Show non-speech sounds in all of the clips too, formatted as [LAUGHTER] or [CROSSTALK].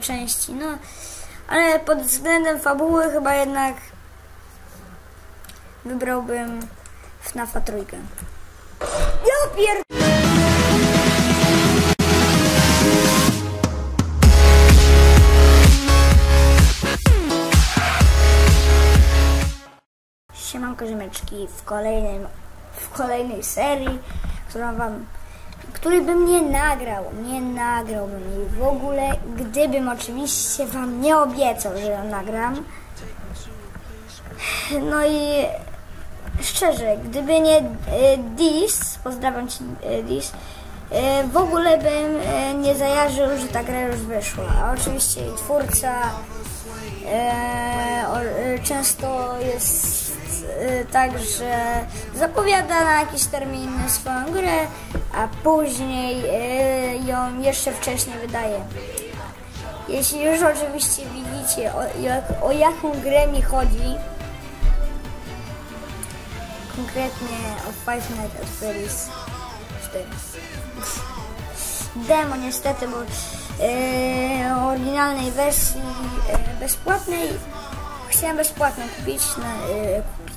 części, no. Ale pod względem fabuły chyba jednak wybrałbym FNAFa trójkę. Ja pier... Siemanko Rzymeczki w kolejnym, w kolejnej serii, którą wam, który bym nie nagrał, nie nagrałbym jej w ogóle, gdybym oczywiście wam nie obiecał, że ją nagram. No i szczerze, gdyby nie e, Dis, pozdrawiam cię e, Dis, e, w ogóle bym nie zajarzył, że ta gra już wyszła. A oczywiście twórca często jest e, tak, że zapowiada na jakiś termin swoją grę, a później e, ją jeszcze wcześniej wydaje. Jeśli już oczywiście widzicie o, jak, o jaką grę mi chodzi, konkretnie o Five Nights at Freddy's 4. [LAUGHS] Demo niestety, bo e, oryginalnej wersji e, bezpłatnej chciałem bezpłatną kupić, na, kupić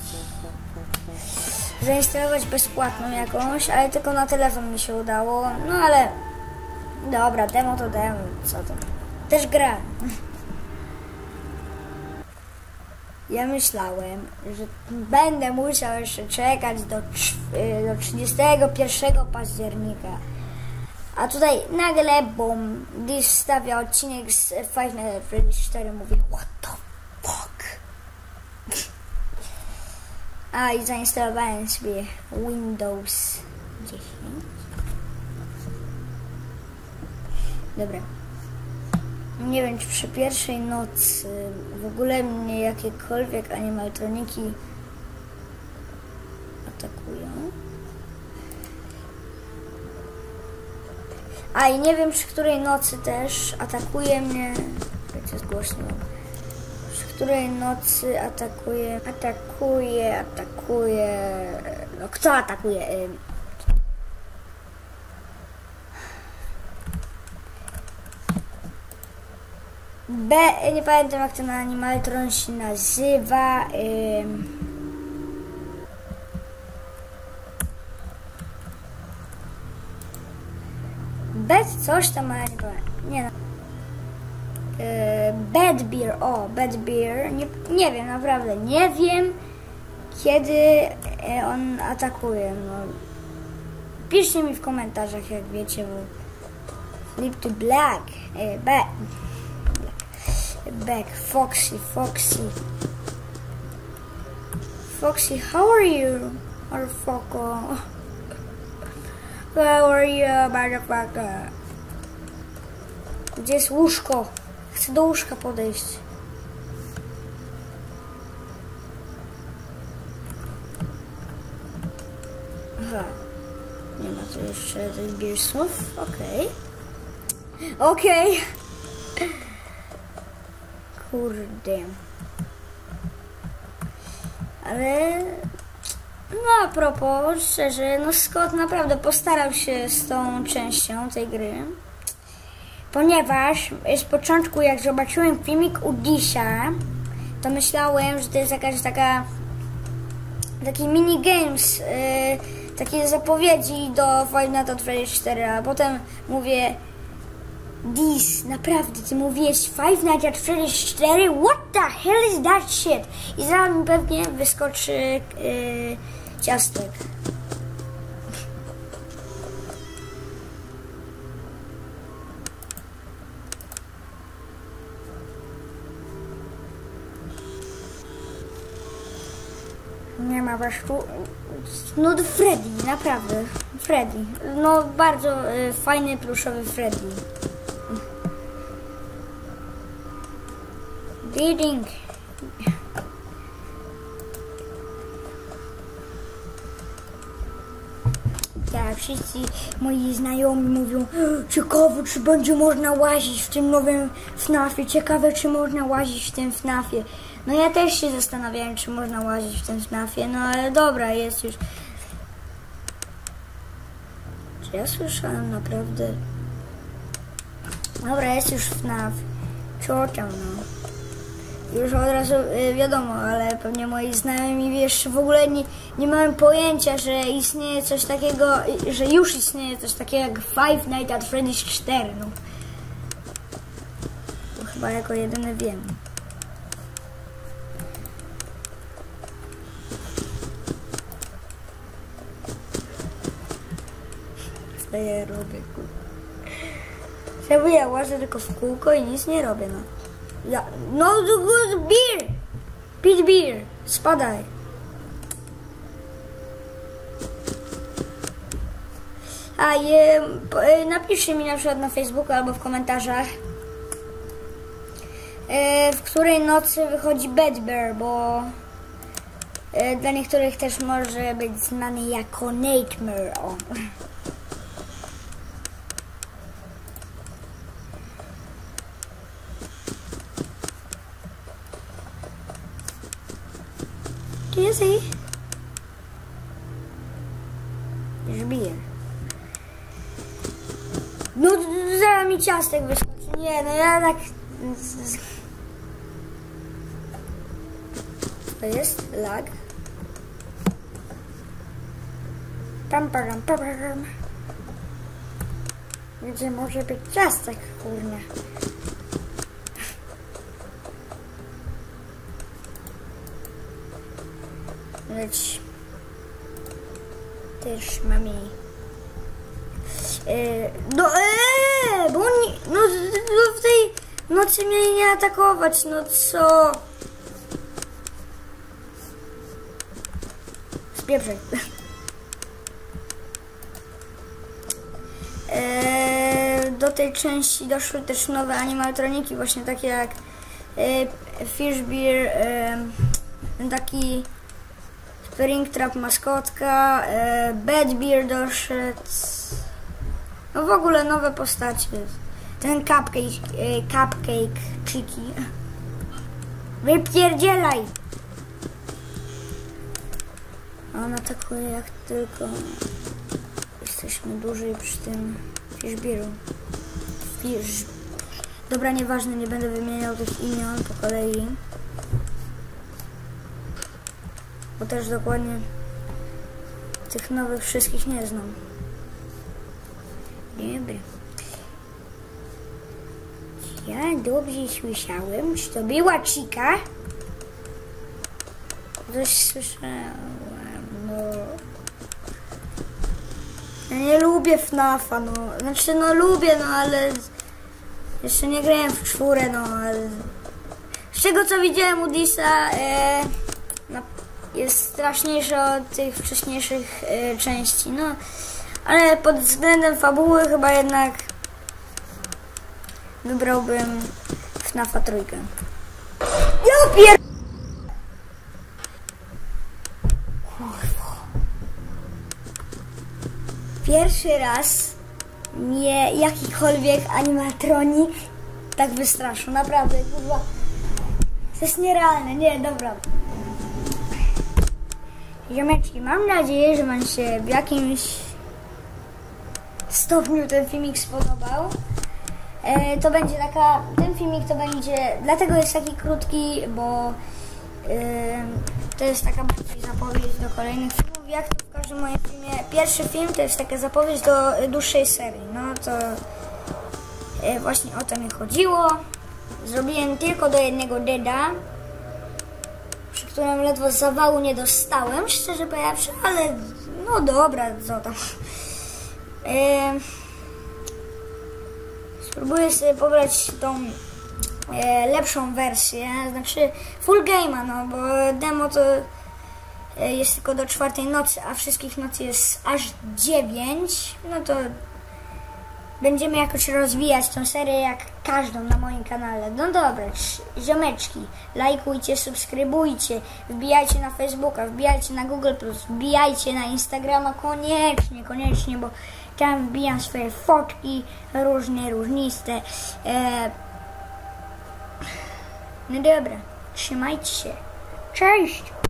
zainstalować bezpłatną jakąś, ale tylko na telefon mi się udało, no ale dobra, demo to demo, co to, też gra. Ja myślałem, że będę musiał jeszcze czekać do, y, do 31 października. A tutaj nagle, bum, gdzieś wstawia odcinek z Five Nights at Freddy's 4 mówi What the A i zainstalowałem sobie Windows 10. Dobra. Nie wiem, czy przy pierwszej nocy w ogóle mnie jakiekolwiek animatroniki atakują. A i nie wiem, przy której nocy też atakuje mnie. Wiecie, zgłośnił. Której nocy atakuje, atakuje, atakuje. No, kto atakuje? B, nie pamiętam jak ten animatron się nazywa. Bad coś tam, ale nie. Nie no. Bad Beer, o, Bad Beer. Nie, nie wiem, naprawdę, nie wiem kiedy e, on atakuje. No. Piszcie mi w komentarzach, jak wiecie, bo Flip to Black. Yy, back. Back. Foxy, Foxy. Foxy, how are you? Motherfucker. [LAUGHS] How are you, motherfucker? Gdzie jest łóżko? Chcę do łóżka podejść. Aha. Nie ma tu jeszcze tych Gearsów. Okej. Okej. Kurde. Ale no a propos, szczerze, no Scott naprawdę postarał się z tą częścią tej gry. Ponieważ z początku jak zobaczyłem filmik u Disha, to myślałem, że to jest jakaś taka taki minigames, yy, takie zapowiedzi do Five Nights at Freddy's 4, a potem mówię Dis, naprawdę, ty mówiłeś Five Nights at Freddy's 4? What the hell is that shit? I zaraz mi pewnie wyskoczy yy, ciastek. Nie ma was tu. No Freddy, naprawdę. Freddy. No bardzo y, fajny, pluszowy Freddy. Reading. Tak, wszyscy moi znajomi mówią Ciekawe, czy będzie można łazić w tym nowym FNAFie Ciekawe, czy można łazić w tym FNAFie No ja też się zastanawiałem, czy można łazić w tym FNAFie No ale dobra, jest już Czy ja słyszałem naprawdę Dobra, jest już FNAF tam, no. Już od razu y, wiadomo, ale pewnie moi znajomi, wiesz, w ogóle nie, nie mają pojęcia, że istnieje coś takiego, y, że już istnieje coś takiego jak Five Nights at Freddy's 4, no. To chyba jako jedyny wiem. Ja robię. Czemu ja łażę tylko w kółko i nic nie robię, no. Ja, no, to good beer! Pić beer! Spadaj! A je, e, napiszcie mi na przykład na Facebooku albo w komentarzach, e, w której nocy wychodzi Bad Bear, bo e, dla niektórych też może być znany jako Nightmare. O. Gdzie jest jej? Już bije. No, zaraz mi ciastek wyskoczy. Nie, no ja tak... To jest lag. Pam, pam, pam, pam. Gdzie może być ciastek, kurna? Leć. Też mam jej. E, no eee, bo oni, no, no w tej nocy mieli nie atakować, no co? Spieprzaj. Eee, do tej części doszły też nowe animatroniki, właśnie takie jak e, Fishbeer, e, taki Springtrap maskotka, e, Badbeer doszedł. No w ogóle nowe postacie. Ten Cupcake, e, Cupcake Chiki. Wypierdzielaj! On atakuje jak tylko jesteśmy dłużej przy tym Fishbeeru. Fish... Dobra, nieważne, nie będę wymieniał tych imion po kolei. Bo też dokładnie tych nowych wszystkich nie znam. Dobra. Ja dobrze słyszałem, że to była Chica. Coś słyszałem, no... Ja nie lubię FNAFa, no. Znaczy, no lubię, no ale... Jeszcze nie grałem w czwórę, no ale... Z czego co widziałem u Disa, e, jest straszniejszy od tych wcześniejszych e, części, no. Ale pod względem fabuły chyba jednak wybrałbym FNAFa trójkę. Ja pier... Kurwa. Pierwszy raz mnie jakikolwiek animatronik tak wystraszył. Naprawdę, kurwa. To jest nierealne. Nie, dobra. Ziomeczki, mam nadzieję, że Wam się w jakimś stopniu ten filmik spodobał. E, to będzie taka, ten filmik to będzie, dlatego jest taki krótki, bo e, to jest taka bardziej zapowiedź do kolejnych filmów, jak to w każdym moim filmie. Pierwszy film to jest taka zapowiedź do dłuższej serii, no to e, właśnie o to mi chodziło. Zrobiłem tylko do jednego deda, przy którym ledwo zawału nie dostałem, szczerze powiedziawszy, ale no dobra, co tam. E, spróbuję sobie pobrać tą e, lepszą wersję, znaczy full game'a, no bo demo to e, jest tylko do czwartej nocy, a wszystkich nocy jest aż dziewięć, no to będziemy jakoś rozwijać tą serię jak każdą na moim kanale. No dobra, ziomeczki, lajkujcie, subskrybujcie, wbijajcie na Facebooka, wbijajcie na Google+, wbijajcie na Instagrama, koniecznie, koniecznie, bo tam wbijam swoje fotki, różne, różniste. E... No dobra, trzymajcie się. Cześć!